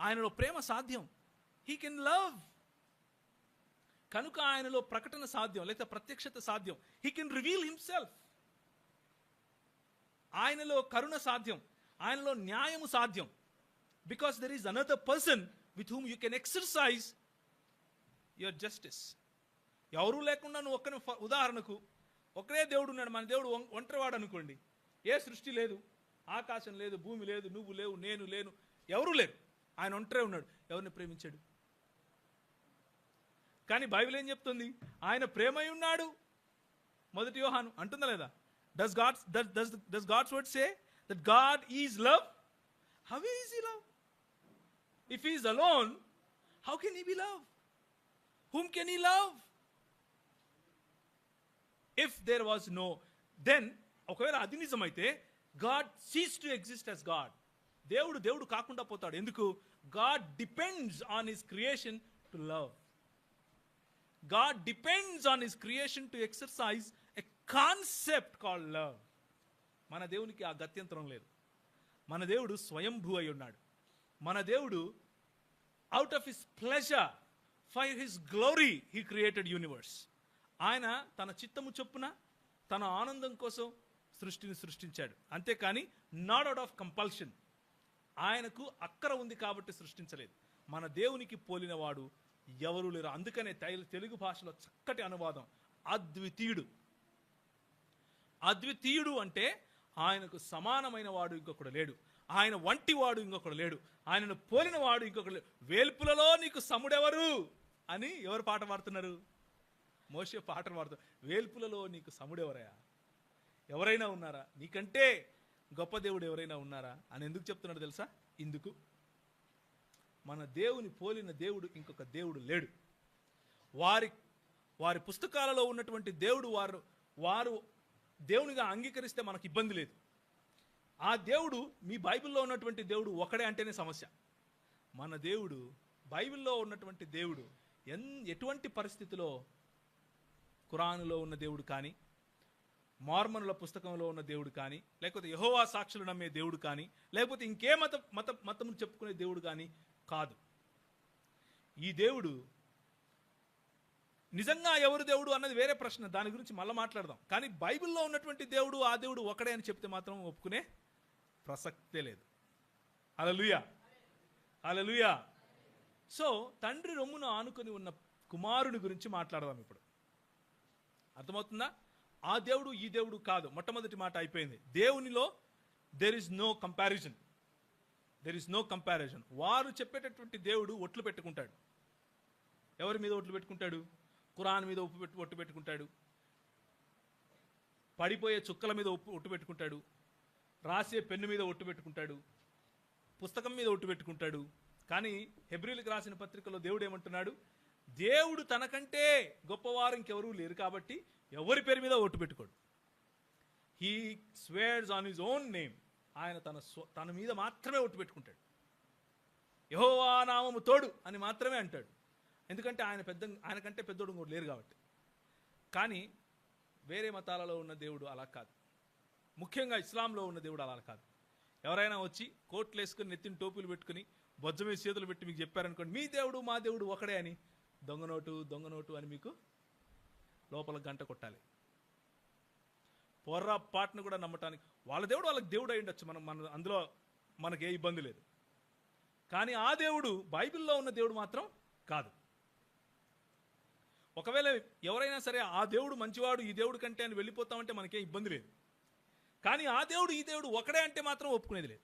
ఆయనలో ప్రేమ సాధ్యం. He can love కనుక ఆయనలో ప్రకటన సాధ్యం లేదా ప్రత్యక్షత సాధ్యం. హీ కెన్ రివీల్ హిమ్సెల్ఫ్ ఆయనలో కరుణ సాధ్యం. ఆయనలో న్యాయము సాధ్యం. Because there is another person with whom you can exercise your justice ఎవరూ లేకుండా నువ్వు ఒక్కని ఉదాహరణకు ఒకరే దేవుడు ఉన్నాడు. మన దేవుడు ఒంటరివాడు అనుకోండి. ఏ సృష్టి లేదు. ఆకాశం లేదు భూమి లేదు నువ్వు లేవు నేను లేను. ఎవరూ లేరు. ఆయన ఒంటరే ఉన్నాడు. ఎవరిని ప్రేమించాడు? కానీ బైబిల్ ఏం చెప్తుంది? ఆయన ప్రేమై ఉన్నాడు. మొదటి యోహాను అంటుందా లేదా? Does God's does does God's word say that God is love how is he love if is alone how can he be love whom can he love if there was no then ఒకవేళ అది నిజమైతే God ceases to exist as God దేవుడు దేవుడు కాకుండా పోతాడు. ఎందుకు? God depends on his creation to love God depends on his creation to exercise a concept call love మన దేవునికి ఆ గత్యంతరం లేదు. మన దేవుడు స్వయంభూ అయి ఉన్నాడు. మన దేవుడు out of his pleasure for his glory he created universe ఆయన తన చిత్తము చొప్పున తన ఆనందం కోసం సృష్టిని సృష్టించాడు. అంతేకాని నాట్ అవుట్ ఆఫ్ కంపల్షన్ ఆయనకు అక్కర ఉంది కాబట్టి సృష్టించలేదు. మన దేవునికి పోలినవాడు ఎవరు లేరు. అందుకనే తైల- తెలుగు భాషలో చక్కటి అనువాదం. అద్వితీయుడు. అద్వితీయుడు అంటే ఆయనకు సమానమైన వాడు ఇంకొకడు లేడు. ఆయన వంటి వాడు ఇంకొకడు లేడు. ఆయనను పోలిన వాడు ఇంకొకడు లేడు. వేల్పులలో నీకు సముడెవరు? అని ఎవరు పాట పాడుతున్నారు? మోసే పాటలు పాడుతారు వేల్పులలో నీకు సముడెవరయా ఎవరైనా ఉన్నారా? నీకంటే గొప్ప దేవుడు ఎవరైనా ఉన్నారా అని ఎందుకు చెప్తున్నాడు తెలుసా? ఇందుకు. మన దేవుని పోలిన దేవుడు ఇంకొక దేవుడు లేడు. వారి వారి పుస్తకాలలో ఉన్నటువంటి దేవుడు వారు వారు దేవునిగా అంగీకరిస్తే మనకు ఇబ్బంది లేదు. ఆ దేవుడు మీ బైబిల్లో ఉన్నటువంటి దేవుడు ఒకడే అంటేనే సమస్య. మన దేవుడు బైబిల్లో ఉన్నటువంటి దేవుడు ఎన్ ఎటువంటి పరిస్థితిలో ఖురానులో ఉన్న దేవుడు కానీ మార్మనుల పుస్తకంలో ఉన్న దేవుడు కానీ లేకపోతే యహోవా సాక్షులు నమ్మే దేవుడు కానీ లేకపోతే ఇంకే మత మత మతము చెప్పుకునే దేవుడు కానీ కాదు. ఈ దేవుడు నిజంగా ఎవరు దేవుడు అన్నది వేరే ప్రశ్న. దాని గురించి మళ్ళీ మాట్లాడదాం. కానీ బైబిల్లో ఉన్నటువంటి దేవుడు ఆ దేవుడు ఒకడే అని చెప్తే మాత్రం ఒప్పుకునే ప్రసక్తే లేదు. అలలుయా అలలుయా సో తండ్రి రొమ్మును ఆనుకొని ఉన్న కుమారుని గురించి మాట్లాడదాం ఇప్పుడు. అర్థమవుతుందా? ఆ దేవుడు ఈ దేవుడు కాదు. మొట్టమొదటి మాట అయిపోయింది. దేవునిలో there is no comparison there is no comparison వారు చెప్పేటటువంటి దేవుడు ఒట్లు పెట్టుకుంటాడు. ఎవరి మీద ఒట్లు పెట్టుకుంటాడు? కురాన్ మీద ఉప్పు పెట్టు ఒట్టు పెట్టుకుంటాడు. పడిపోయే చుక్కల మీద ఉప్పు ఒట్టు పెట్టుకుంటాడు. రాసే పెన్ను మీద ఒట్టు పెట్టుకుంటాడు. పుస్తకం మీద ఒట్టు పెట్టుకుంటాడు. కానీ హెబ్రిల్కి రాసిన పత్రికలో దేవుడు ఏమంటున్నాడు? దేవుడు తనకంటే గొప్పవారు ఇంకెవరూ లేరు కాబట్టి ఎవరి పేరు మీద ఓటు పెట్టుకోడు. He swears on his own name ఆయన తన స్వ తన మీద మాత్రమే ఒట్టు పెట్టుకుంటాడు. యహోవా నామము తోడు అని మాత్రమే అంటాడు. ఎందుకంటే ఆయన పెద్ద ఆయన కంటే పెద్దోడు ఇంకోటి లేరు కాబట్టి. కానీ వేరే మతాలలో ఉన్న దేవుడు అలా కాదు. ముఖ్యంగా ఇస్లాంలో ఉన్న దేవుడు అలా కాదు. ఎవరైనా వచ్చి కోట్లు వేసుకుని నెత్తిన టోపీలు పెట్టుకుని బొజ్జమే చేతులు పెట్టి మీకు చెప్పారనుకోండి మీ దేవుడు మా దేవుడు ఒకడే అని దొంగ నోటు దొంగ నోటు అని మీకు లోపల గంట కొట్టాలి. పొర్రపాటును కూడా నమ్మటానికి వాళ్ళ దేవుడు వాళ్ళకి దేవుడు అయి ఉండొచ్చు. మనం మన అందులో మనకి ఏ ఇబ్బంది లేదు. కానీ ఆ దేవుడు బైబిల్లో ఉన్న దేవుడు మాత్రం కాదు. ఒకవేళ ఎవరైనా సరే ఆ దేవుడు మంచివాడు ఈ దేవుడు కంటే అని వెళ్ళిపోతామంటే మనకే ఇబ్బంది లేదు. కానీ ఆ దేవుడు ఈ దేవుడు ఒకడే అంటే మాత్రం ఒప్పుకునేది లేదు.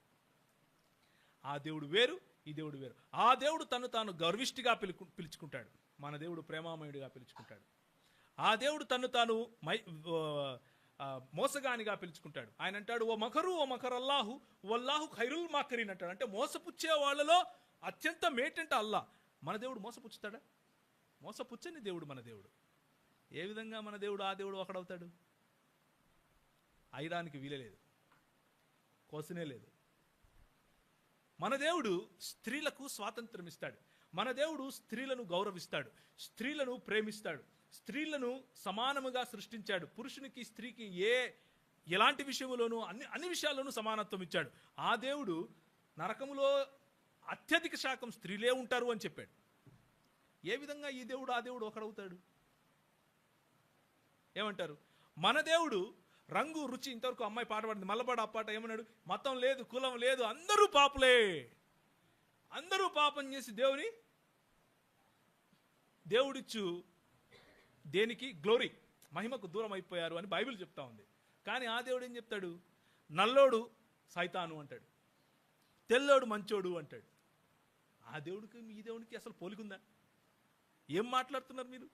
ఆ దేవుడు వేరు ఈ దేవుడు వేరు. ఆ దేవుడు తను తాను గర్విష్టిగా పిలుచుకుంటాడు. మన దేవుడు ప్రేమామయుడిగా పిలుచుకుంటాడు. ఆ దేవుడు తను తాను మై మోసగానిగా పిలుచుకుంటాడు. ఆయన అంటాడు ఓ మఖరు ఓ మకర్ అల్లాహు వల్లాహు ఖైరుల్ మాకరీన్ అంటాడు. అంటే మోసపుచ్చే వాళ్ళలో అత్యంత మేటంటే అల్లా. మన దేవుడు మోసపుచ్చుతాడా? మోసపుచ్చని దేవుడు మన దేవుడు. ఏ విధంగా మన దేవుడు ఆ దేవుడు ఒకడవుతాడు? అయ్యడానికి వీలలేదు కోసనే లేదు. మన దేవుడు స్త్రీలకు స్వాతంత్రం ఇస్తాడు. మన దేవుడు స్త్రీలను గౌరవిస్తాడు. స్త్రీలను ప్రేమిస్తాడు. స్త్రీలను సమానముగా సృష్టించాడు. పురుషునికి స్త్రీకి ఏ ఎలాంటి విషయంలోనూ అన్ని అన్ని విషయాల్లోనూ సమానత్వం ఇచ్చాడు. ఆ దేవుడు నరకములో అత్యధిక శాఖం స్త్రీలే ఉంటారు అని చెప్పాడు. ఏ విధంగా ఈ దేవుడు ఆ దేవుడు ఒకడవుతాడు? ఏమంటారు? మన దేవుడు రంగు రుచి ఇంతవరకు అమ్మాయి పాట పాడింది. మల్లబాడు ఆ పాట ఏమన్నాడు? మతం లేదు కులం లేదు అందరూ పాపలే. అందరూ పాపం చేసి దేవుని దేవుడిచ్చు దేనికి? గ్లోరీ. మహిమకు దూరం అయిపోయారు అని బైబిల్ చెప్తా ఉంది. కానీ ఆ దేవుడు ఏం చెప్తాడు? నల్లోడు సైతాను అంటాడు. తెల్లోడు మంచోడు అంటాడు. ఆ దేవుడికి ఈ దేవుడికి అసలు పోలికుందా? ఏం మాట్లాడుతున్నారు మీరు?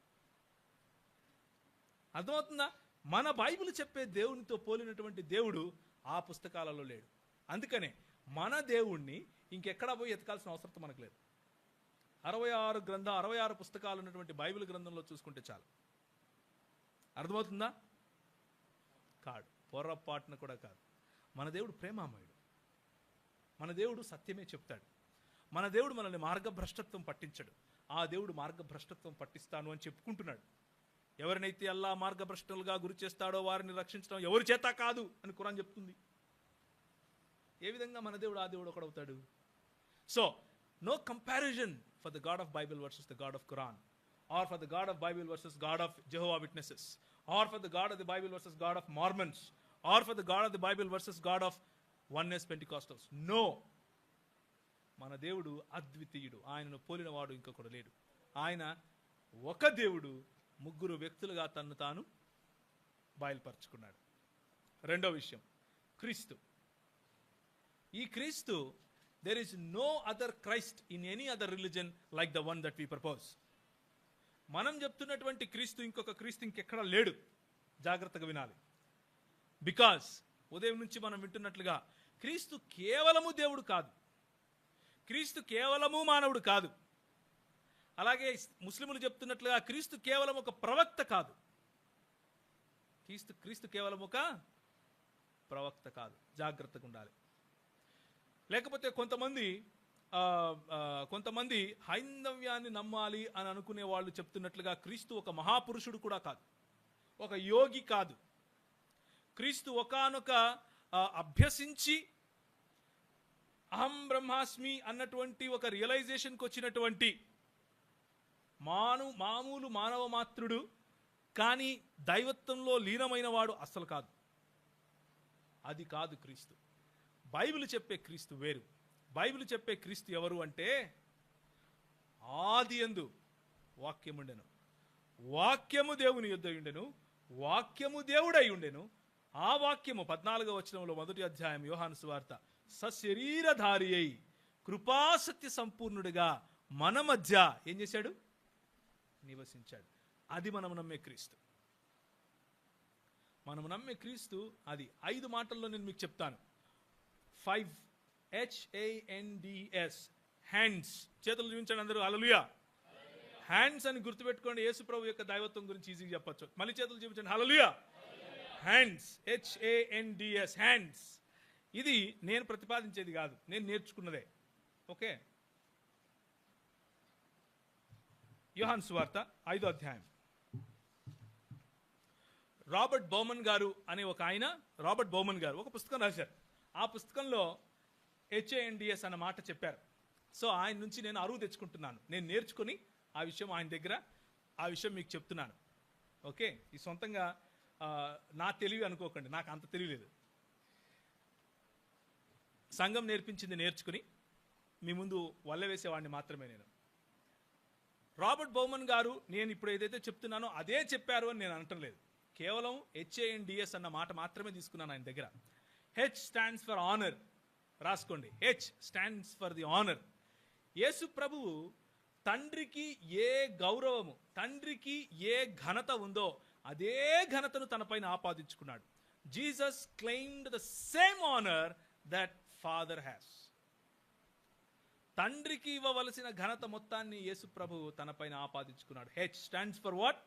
అర్థమవుతుందా? మన బైబిల్ చెప్పే దేవునితో పోలినటువంటి దేవుడు ఆ పుస్తకాలలో లేడు. అందుకనే మన దేవుణ్ణి ఇంకెక్కడా పోయి ఎతకాల్సిన అవసరం మనకు లేదు. అరవై ఆరు గ్రంథ అరవై ఆరు పుస్తకాలు ఉన్నటువంటి బైబిల్ గ్రంథంలో చూసుకుంటే చాలు. అర్థమవుతుందా? కాడు. పొరపాటున కూడా కాదు. మన దేవుడు ప్రేమామయుడు. మన దేవుడు సత్యమే చెప్తాడు. మన దేవుడు మనల్ని మార్గభ్రష్టత్వం పట్టించడు. ఆ దేవుడు మార్గభ్రష్టత్వం పట్టిస్తాను అని చెప్పుకుంటున్నాడు. ఎవరినైతే అల్లా మార్గభ్రష్టలుగా గురి చేస్తాడో వారిని రక్షించడం ఎవరి చేత కాదు అని కురాన్ చెప్తుంది. ఏ విధంగా మన దేవుడు ఆ దేవుడు ఒకడవుతాడు? So no comparison for the God of Bible versus the God of Quran or for the God of Bible versus God of Jehovah witnesses or for the God of the Bible versus God of Mormons or for the God of the Bible versus God of oneness Pentecostals no మన దేవుడు అద్వితీయుడు. ఆయనను పోలినవాడు ఇంకొకడు లేడు. ఆయన ఒక దేవుడు ముగ్గురు వ్యక్తులుగా తన్ను తాను బయలుపరుచుకున్నాడు. రెండో విషయం. క్రీస్తు. ఈ క్రీస్తు there is no other Christ in any other religion like the one that we propose మనం చెప్తున్నటువంటి క్రీస్తు ఇంకొక క్రీస్తు ఇంకెక్కడా లేడు. జాగ్రత్తగా వినాలి. బికాస్ ఉదయం నుంచి మనం వింటున్నట్లుగా క్రీస్తు కేవలము దేవుడు కాదు. క్రీస్తు కేవలము మానవుడు కాదు. అలాగే ముస్లిములు చెప్తున్నట్లుగా క్రీస్తు కేవలం ఒక ప్రవక్త కాదు. క్రీస్తు క్రీస్తు కేవలం ఒక ప్రవక్త కాదు. జాగ్రత్తగా ఉండాలి. లేకపోతే కొంతమంది కొంతమంది హైందవ్యాన్ని నమ్మాలి అని అనుకునే వాళ్ళు చెప్తున్నట్లుగా క్రీస్తు ఒక మహాపురుషుడు కూడా కాదు. ఒక యోగి కాదు. క్రీస్తు ఒకానొక అభ్యసించి అహం బ్రహ్మాస్మి అన్నటువంటి ఒక రియలైజేషన్కి వచ్చినటువంటి మాను మామూలు మానవ మాత్రుడు కానీ దైవత్వంలో లీనమైన వాడు అస్సలు కాదు. అది కాదు క్రీస్తు. బైబిల్ చెప్పే క్రీస్తు వేరు. బైబిల్ చెప్పే క్రీస్తు ఎవరు అంటే ఆది ఎందు వాక్యముండెను. వాక్యము దేవుని యుద్ధ ఉండెను వాక్యము దేవుడై ఉండెను ఆ వాక్యము పద్నాలుగో వచనంలో మొదటి అధ్యాయం యోహాను సువార్త సశరీరధారి అయి కృపాసత్య సంపూర్ణుడిగా మన మధ్య ఏం చేశాడు? నివసించాడు. అది మనం నమ్మే క్రీస్తు. మనం నమ్మే క్రీస్తు అది ఐదు మాటల్లో నేను మీకు చెప్తాను. ఫైవ్ హెచ్ఏఎన్డిఎస్ హ్యాండ్స్ చేతులు చూపించండి అందరూ. అలలుయా హ్యాండ్స్ అని గుర్తుపెట్టుకోండి. యేసుప్రభు యొక్క దైవత్వం గురించి ఈజీగా చెప్పొచ్చు. మళ్ళీ చేతులు చూపించండి. హలలుయా హ్యాండ్స్ హెచ్ఏఎన్డిఎస్ హ్యాండ్స్ ఇది నేను ప్రతిపాదించేది కాదు. నేను నేర్చుకున్నదే. ఓకే? యోహాన్ సువార్త ఐదో అధ్యాయం. రాబర్ట్ బౌమన్ గారు అనే ఒక ఆయన రాబర్ట్ బౌమన్ గారు ఒక పుస్తకం రాశారు. ఆ పుస్తకంలో హెచ్ఏఎన్డిఎస్ అన్న మాట చెప్పారు. సో ఆయన నుంచి నేను అరువు తెచ్చుకుంటున్నాను. నేను నేర్చుకుని ఆ విషయం ఆయన దగ్గర ఆ విషయం మీకు చెప్తున్నాను. ఓకే? ఈ సొంతంగా నా తెలివి అనుకోకండి. నాకు అంత తెలియలేదు సంఘం నేర్పించింది నేర్చుకుని మీ ముందు వల్ల వేసేవాడిని మాత్రమే నేను. రాబర్ట్ బౌమన్ గారు నేను ఇప్పుడు ఏదైతే చెప్తున్నానో అదే చెప్పారు అని నేను అనటం లేదు. కేవలం హెచ్ఏఎన్డిఎస్ అన్న మాట మాత్రమే తీసుకున్నాను ఆయన దగ్గర. హెచ్ స్టాండ్స్ ఫర్ ఆనర్ రాసుకోండి. H stands for the honour యేసు ప్రభువు తండ్రికి ఏ గౌరవము తండ్రికి ఏ ఘనత ఉందో అదే ఘనతను తనపైన ఆపాదించుకున్నాడు. Jesus claimed the same honour that father has తండ్రికి ఇవ్వవలసిన ఘనత మొత్తాన్ని యేసు ప్రభు తనపైన ఆపాదించుకున్నాడు. H stands for what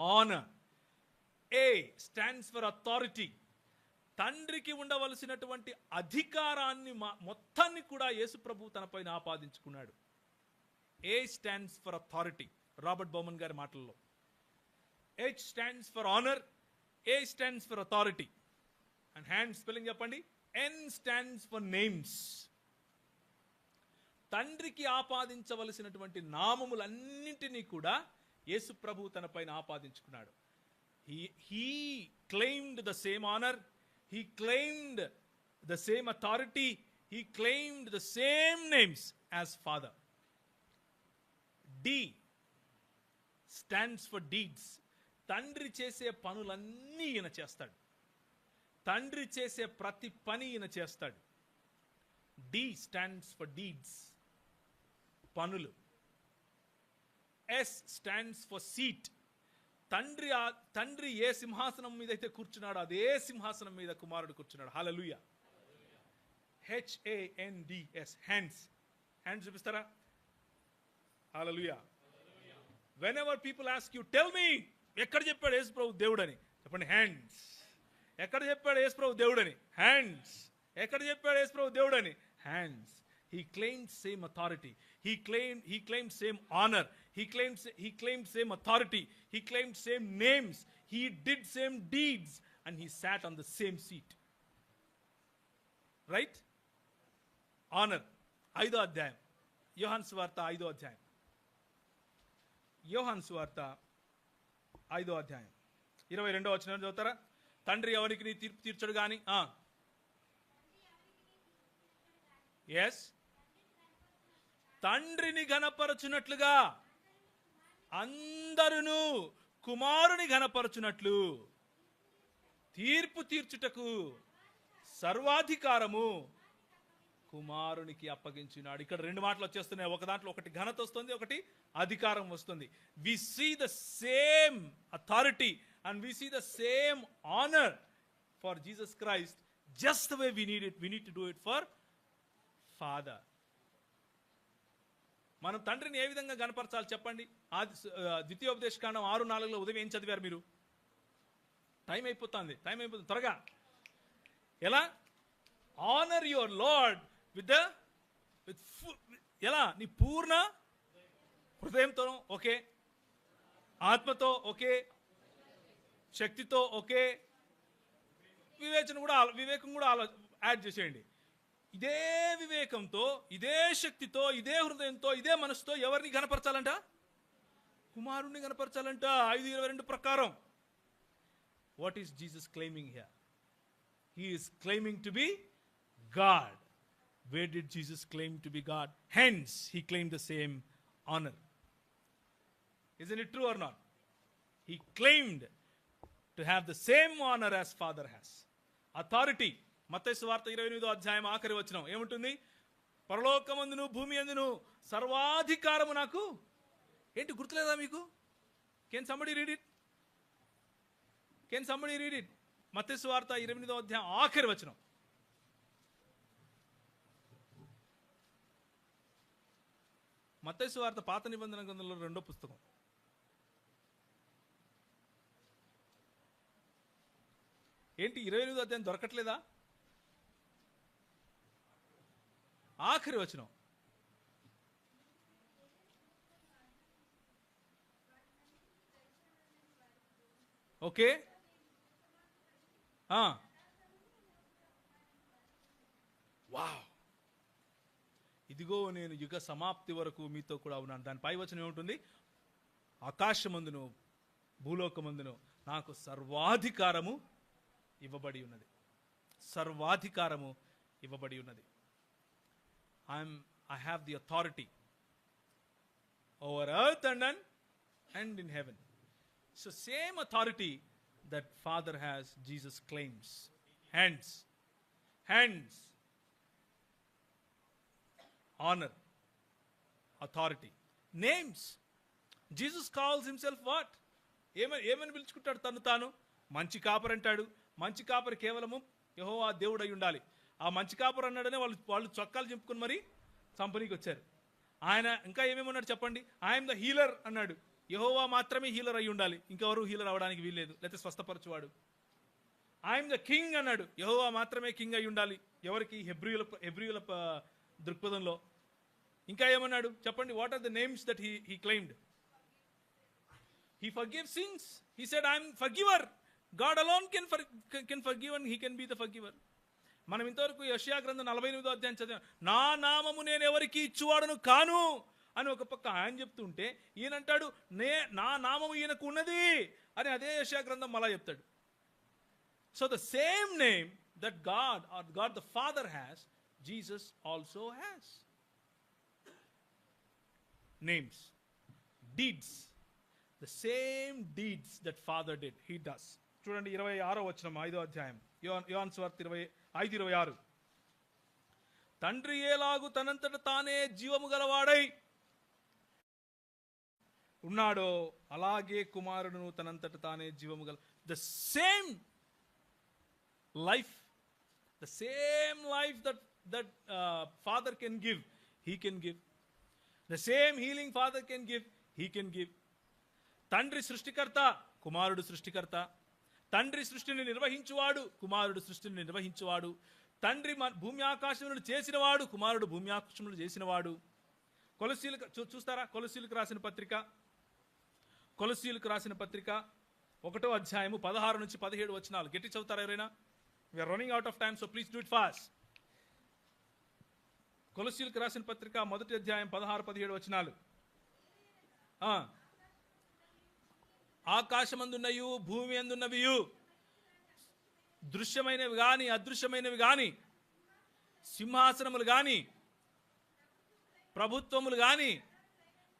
honour A stands for authority తండ్రికి ఉండవలసినటువంటి అధికారాన్ని మా- మొత్తాన్ని కూడా యేసుప్రభు తనపైన ఆపాదించుకున్నాడు. A stands for authority Robert Bowman గారి మాటల్లో. H stands for honour A stands for authority and hand spelling చెప్పండి. ఎన్ స్టాండ్స్ ఫర్ నేమ్స్ తండ్రికి ఆపాదించవలసినటువంటి నామములన్నింటినీ కూడా యేసు ప్రభు తన పైన ఆపాదించుకున్నాడు. He he claimed the same honour he claimed the same authority he claimed the same names as father D stands for deeds తండ్రి చేసే పనులన్నీ ఈయన చేస్తాడు. తండ్రి చేసే ప్రతి పని ఈయన చేస్తాడు. డి స్టాండ్స్ ఫర్ డీడ్స్ పనులు. ఎస్ స్టాండ్స్ ఫర్ సీట్ తండ్రి తండ్రి ఏ సింహాసనం మీద అయితే కూర్చున్నాడో అదే సింహాసనం మీద కుమారుడు కూర్చున్నాడు. హలలుయ హెచ్ఏఎన్డిఎస్ హ్యాండ్స్ హ్యాండ్స్ చూపిస్తారా? Hallelujah whenever people ask you tell me ఎక్కడ చెప్పాడు యేసు ప్రభు దేవుడని? చెప్పండి హ్యాండ్స్ ఎక్కడ చెప్పాడు యేసు ప్రభు దేవుడని? హ్యాండ్స్ ఎక్కడ చెప్పాడు యేసు ప్రభు దేవుడని? Hands he claim same authority he claim he claim same honour he claims he claim same authority he claim same names he did same deeds and he sat on the same seat right honour ఐదో అధ్యాయం యోహాన్ స్వార్త ఐదో అధ్యాయం యోహాన్ స్వార్త ఐదో అధ్యాయం ఇరవై రెండో వచ్చిన చదువుతారా? తండ్రి ఎవరికి నీ తీర్పు తీర్చడు కానీ ఎస్ తండ్రిని ఘనపరచునట్లుగా. అందరును కుమారుని ఘనపరచునట్లు తీర్పు తీర్చుటకు సర్వాధికారము కుమారునికి అప్పగించినాడు ఇక్కడ రెండు మాటలు వచ్చేస్తున్నాయి. ఒక దాంట్లో ఒకటి ఘనత వస్తుంది ఒకటి అధికారం వస్తుంది. We see the same authority and we see the same honour for Jesus Christ just way we need it we need to do it for father మనం తండ్రిని ఏ విధంగా కనపరచాలి చెప్పండి? ఆది ద్వితీయోపదేశ కాండం ఆరు నాలుగులో ఉదయం ఏం చదివారు మీరు? టైం అయిపోతుంది టైం అయిపోతుంది. త్వరగా. ఎలా? Honour your lord with the with ఎలా? నీ పూర్ణ హృదయంతో ఓకే. ఆత్మతో ఓకే. శక్తితో ఓకే. వివేచన కూడా వివేకం కూడా ఆలో యాడ్ చేసేయండి. ఇదే వివేకంతో ఇదే శక్తితో ఇదే హృదయంతో ఇదే మనసుతో ఎవరిని కనపరచాలంట కుమారుణ్ణి కనపరచాలంట ఐదు ఇరవై రెండు ప్రకారం. What is Jesus claiming here he is claiming to be God where did Jesus claim to be God hence he claim the same honour is it true or not he claimed to have the same honour as father has authority మత్స్సు వార్త ఇరవై ఎనిమిదో అధ్యాయం ఆఖరి వచ్చిన ఏముంటుంది? పరలోకమందును భూమి అందును సర్వాధికారము నాకు. ఏంటి గుర్తులేదా మీకు? Can somebody read it can somebody read it మత్స్సు వార్త ఇరవై ఎనిమిదో అధ్యాయం ఆఖరి వచ్చిన మత్స్సు వార్త పాత నిబంధన గ్రంథంలో రెండో పుస్తకం. ఏంటి ఇరవై ఎనిమిదో అధ్యాయం దొరకట్లేదా? ఆఖరి వచనం. ఓకే? వావ్. ఇదిగో నేను యుగ సమాప్తి వరకు మీతో కూడా ఉన్నాను. దాని పై వచనం ఏముంటుంది? ఆకాశమందును భూలోకమందును నాకు సర్వాధికారము ఇవ్వబడి ఉన్నది. సర్వాధికారము ఇవ్వబడి ఉన్నది. I am I have the authority over earth and and and in heaven so same authority that father has Jesus claims hands hands honour authority names Jesus calls himself what ఏమని ఏమని పిలుచుకుంటాడు తను తాను? మంచి కాపర్ అంటాడు మంచి copper కేవలము యహో ఆ దేవుడు అయి ఉండాలి. ఆ మంచి కాపురం అన్నాడనే వాళ్ళు వాళ్ళు చొక్కాలు చింపుకుని మరి చంపనీకి వచ్చారు. ఆయన ఇంకా ఏమేమన్నాడు చెప్పండి? ఐఎమ్ ద హీలర్ అన్నాడు. యహోవా మాత్రమే హీలర్ అయి ఉండాలి. ఇంకెవరు హీలర్ అవ్వడానికి వీల్లేదు. లేకపోతే స్వస్థపరచువాడు. ఐఎమ్ ద కింగ్ అన్నాడు. యహోవా మాత్రమే కింగ్ అయి ఉండాలి. ఎవరికి? హెబ్రియుల హెబ్రియుల దృక్పథంలో. ఇంకా ఏమన్నాడు? చెప్పండి what are the names that he he claimed he for sins he said I am forgiver God alone can for can for and he can be the forgiver మనం ఇంతవరకు యషయా గ్రంథం నలభై ఎనిమిదో అధ్యాయం చదివాం. నా నామము నేను ఎవరికి ఇచ్చువాడను కాను అని ఒక పక్క ఆయన చెప్తుంటే ఈయనంటాడు నే నా నామము ఈయనకు ఉన్నది అని అదే యషయా గ్రంథం మళ్ళా చెప్తాడు. So the same name that God are God the father has Jesus also has names deeds the same deeds that father did he does చూడండి ఇరవై ఆరో వచ్చిన ఐదో అధ్యాయం. యోన్ యోన్ స్వార్త ఇరవై ఐదు ఇరవై ఆరు తండ్రి ఏలాగు తనంతట తానే జీవము గలవాడై ఉన్నాడో అలాగే కుమారుడును తనంతట తానే జీవము గల the same life the same life that that father can give he can give the same healing father can give he can give తండ్రి సృష్టికర్త కుమారుడు సృష్టికర్త తండ్రి సృష్టిని నిర్వహించువాడు కుమారుడు సృష్టిని నిర్వహించువాడు. తండ్రి భూమి ఆకాశములను చేసినవాడు కుమారుడు భూమి ఆకాశములు చేసినవాడు. కొలసీలకు చూ చూస్తారా? కొలసీలకు రాసిన పత్రిక. కొలసీలకు రాసిన పత్రిక ఒకటో అధ్యాయము పదహారు నుంచి పదిహేడు వచనాలు. గట్టి చదువుతారా ఎవరైనా? We are running out of time so please do it fast కొలసీలకు రాసిన పత్రిక మొదటి అధ్యాయం పదహారు పదిహేడు వచనాలు. ఆ. ఆకాశమందున్నయు భూమి అందున్నవియు దృశ్యమైనవి కానీ అదృశ్యమైనవి కానీ సింహాసనములు కానీ ప్రభుత్వములు కానీ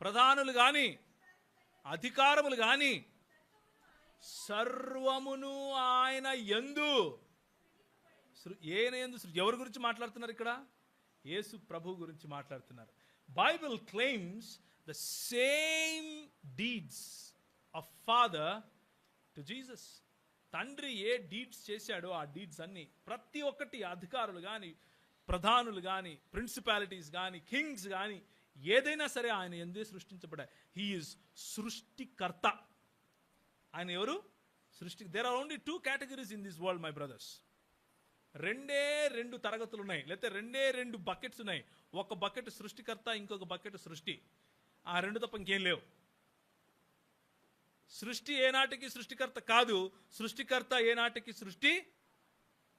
ప్రధానులు కానీ అధికారములు కానీ సర్వమును ఆయన ఎందు ఏన ఎందు ఎవరి గురించి మాట్లాడుతున్నారు ఇక్కడ? యేసు ప్రభు గురించి మాట్లాడుతున్నారు. Bible claims the same deeds of father to Jesus తండ్రి ఏ డీడ్స్ చేశాడో ఆ డీడ్స్ అన్ని ప్రతి ఒక్కటి అధికారులు కానీ ప్రధానులు కానీ ప్రిన్సిపాలిటీస్ కానీ కింగ్స్ కానీ ఏదైనా సరే ఆయన ఎందే సృష్టించబడా హీఈస్ సృష్టికర్త. ఆయన ఎవరు? సృష్టి there are only two categories in this world my brothers రెండే రెండు తరగతులు ఉన్నాయి లేకపోతే రెండే రెండు బకెట్స్ ఉన్నాయి. ఒక బకెట్ సృష్టికర్త ఇంకొక బకెట్ సృష్టి. ఆ రెండు తప్ప ఇంకేం లేవు. సృష్టి ఏనాటికి సృష్టికర్త కాదు సృష్టికర్త ఏనాటికి సృష్టి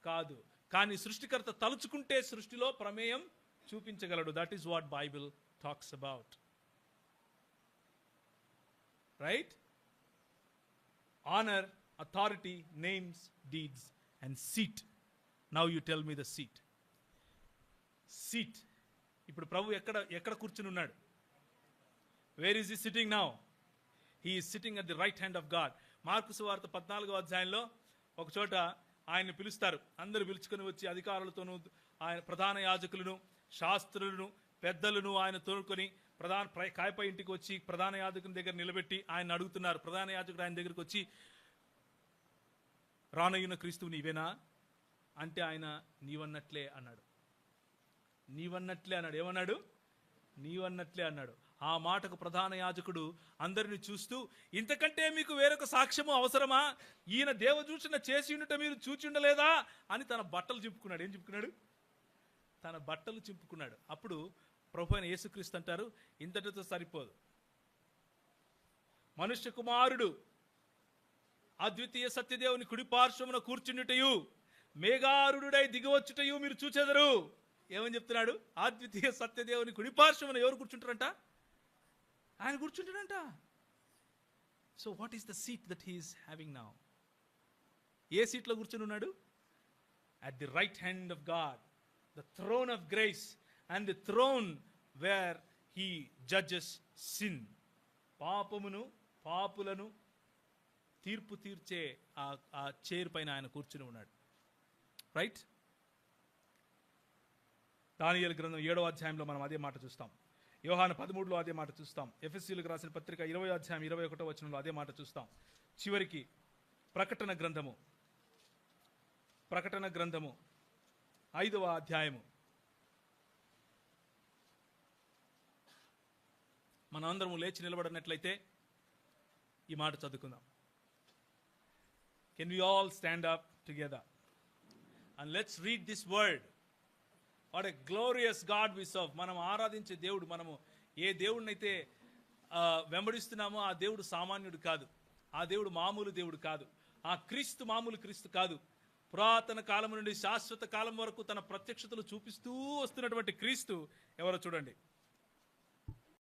కాదు. కానీ సృష్టికర్త తలుచుకుంటే సృష్టిలో ప్రమేయం చూపించగలడు. That is what Bible talks about right honour authority names deeds and seat now you tell me the seat seat ఇప్పుడు ప్రభు ఎక్కడ ఎక్కడ కూర్చుని ఉన్నాడు? Where is he sitting now he sitting at the right hand of God mark సువార్త పద్నాలుగో అధ్యాయంలో ఒక చోట ఆయన్ని పిలుస్తారు. అందరూ పిలుచుకొని వచ్చి అధికారులతోనూ ఆయన ప్రధాన యాజకులను శాస్త్రులను పెద్దలను ఆయన తోడుకొని ప్రధాన ప్ర- కాయపై ఇంటికి వచ్చి ప్రధాన యాజకుని దగ్గర నిలబెట్టి ఆయన అడుగుతున్నారు. ప్రధాన యాజకుడు ఆయన దగ్గరికి వచ్చి రానయ్యున్న క్రీస్తువు నీవేనా? అంటే ఆయన నీవన్నట్లే అన్నాడు. నీవన్నట్లే అన్నాడు. ఏమన్నాడు? నీవన్నట్లే అన్నాడు. ఆ మాటకు ప్రధాన యాజకుడు అందరిని చూస్తూ ఇంతకంటే మీకు వేరొక సాక్ష్యము అవసరమా? ఈయన దేవదూషణ చేసి ఉండుట మీరు చూచి ఉండలేదా? అని తన బట్టలు చింపుకున్నాడు. ఏం చింపుకున్నాడు? తన బట్టలు చింపుకున్నాడు. అప్పుడు ప్రభు అయిన యేసుక్రీస్తు అంటారు ఇంతటితో సరిపోదు. మనుష్య కుమారుడు అద్వితీయ సత్యదేవుని కుడిపార్శ్వమున కూర్చుండుటయు మేఘారుడై దిగవచ్చుటయు మీరు చూచెదరు. ఏమని చెప్తున్నాడు? అద్వితీయ సత్యదేవుని కుడిపార్శ్వమున ఎవరు కూర్చుంటారంట? ఆయన కూర్చుంటాడంట. So what is the seat that he is having now ఏ సీట్లో కూర్చుని ఉన్నాడు? At the right hand of God the throne of grace and the throne where he judges sin పాపమును పాపులను తీర్పు తీర్చే ఆ చైర్ పైన ఆయన కూర్చుని ఉన్నాడు. రైట్ దానియల్ గ్రంథం ఏడవ అధ్యాయంలో మనం అదే మాట చూస్తాం. యోహాను పదమూడులో అదే మాట చూస్తాం. ఎఫ్ఎస్సీలకు రాసిన పత్రిక ఇరవై అధ్యాయం ఇరవై ఒకటో వచనంలో అదే మాట చూస్తాం. చివరికి ప్రకటన గ్రంథము. ప్రకటన గ్రంథము. ఐదవ అధ్యాయము. మనందరము లేచి నిలబడినట్లయితే ఈ మాట చదువుకుందాం. Can we all stand up together and let's read this word what a glorious God we serve మనం ఆరాధించే దేవుడు మనము. ఏ దేవుడినైతే వెంబడిస్తున్నామో ఆ దేవుడు సామాన్యుడు కాదు. ఆ దేవుడు మామూలు దేవుడు కాదు. ఆ క్రీస్తు మామూలు క్రీస్తు కాదు. పురాతన కాలం నుండి శాశ్వత కాలం వరకు తన ప్రత్యక్షతలు చూపిస్తూ వస్తున్నటువంటి క్రీస్తు ఎవరో చూడండి.